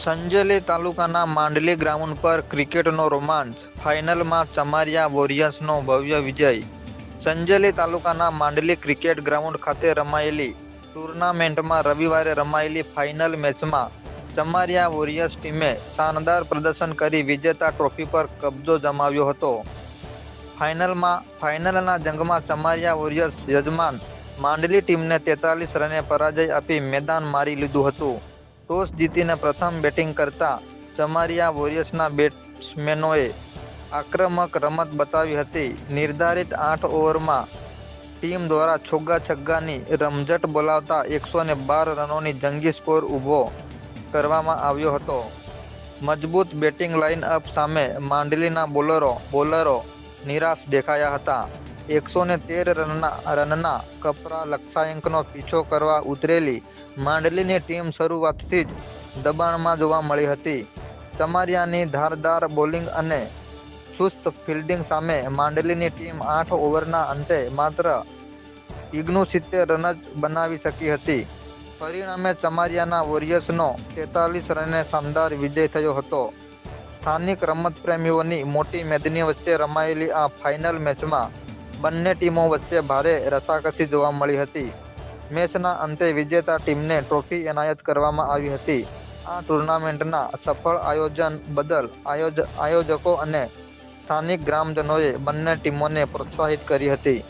સંજેલી તાલુકાના માંડલી ગ્રાઉન્ડ પર ક્રિકેટનો રોમાંચ. ફાઇનલમાં ચમારિયા વોરિયર્સનો ભવ્ય વિજય. સંજેલી તાલુકાના માંડલી ક્રિકેટ ગ્રાઉન્ડ ખાતે રમાયેલી ટુર્નામેન્ટમાં રવિવારે રમાયેલી ફાઇનલ મેચમાં ચમારિયા વોરિયર્સ ટીમે શાનદાર પ્રદર્શન કરી વિજેતા ટ્રોફી પર કબજો જમાવ્યો હતો. ફાઇનલમાં, ફાઇનલના જંગમાં ચમારિયા વોરિયર્સ યજમાન માંડલી ટીમને તેતાલીસ રને પરાજય આપી મેદાન મારી લીધું હતું. ટોસ જીતીને પ્રથમ બેટિંગ કરતા ચમારિયા વોરિયર્સના બેટ્સમેનોએ આક્રમક રમત બતાવી હતી. નિર્ધારિત આઠ ઓવરમાં ટીમ દ્વારા છોગ્ગા છગ્ગાની રમઝટ બોલાવતા એકસો ને બાર રનોની જંગી સ્કોર ઊભો કરવામાં આવ્યો હતો. મજબૂત બેટિંગ લાઇન અપ સામે માંડલીના બોલરો બોલરો નિરાશ દેખાયા હતા. એકસો ને તેર રનના રનના કપરા લક્ષ્યાંકનો પીછો કરવા ઉતરેલી માંડલીની ટીમ શરૂઆતથી જ દબાણમાં જોવા મળી હતી. ચમારિયાની ધારદાર બોલિંગ અને ચુસ્ત ફિલ્ડિંગ સામે માંડલીની ટીમ આઠ ઓવરના અંતે માત્ર ઇગ્નુ સિત્તેર રન જ બનાવી શકી હતી. પરિણામે ચમારિયાના વોરિયર્સનો તેતાલીસ રને શાનદાર વિજય થયો હતો. સ્થાનિક રમતપ્રેમીઓની મોટી મેદની વચ્ચે રમાયેલી આ ફાઇનલ મેચમાં બંને ટીમો વચ્ચે ભારે રસાકસી જોવા મળી હતી. મેચના અંતે વિજેતા ટીમને ટ્રોફી એનાયત કરવામાં આવી હતી. આ ટુર્નામેન્ટના સફળ આયોજન બદલ આયોજ, આયોજકો અને સ્થાનિક ગ્રામજનોએ બંને ટીમોને પ્રોત્સાહિત કરી હતી.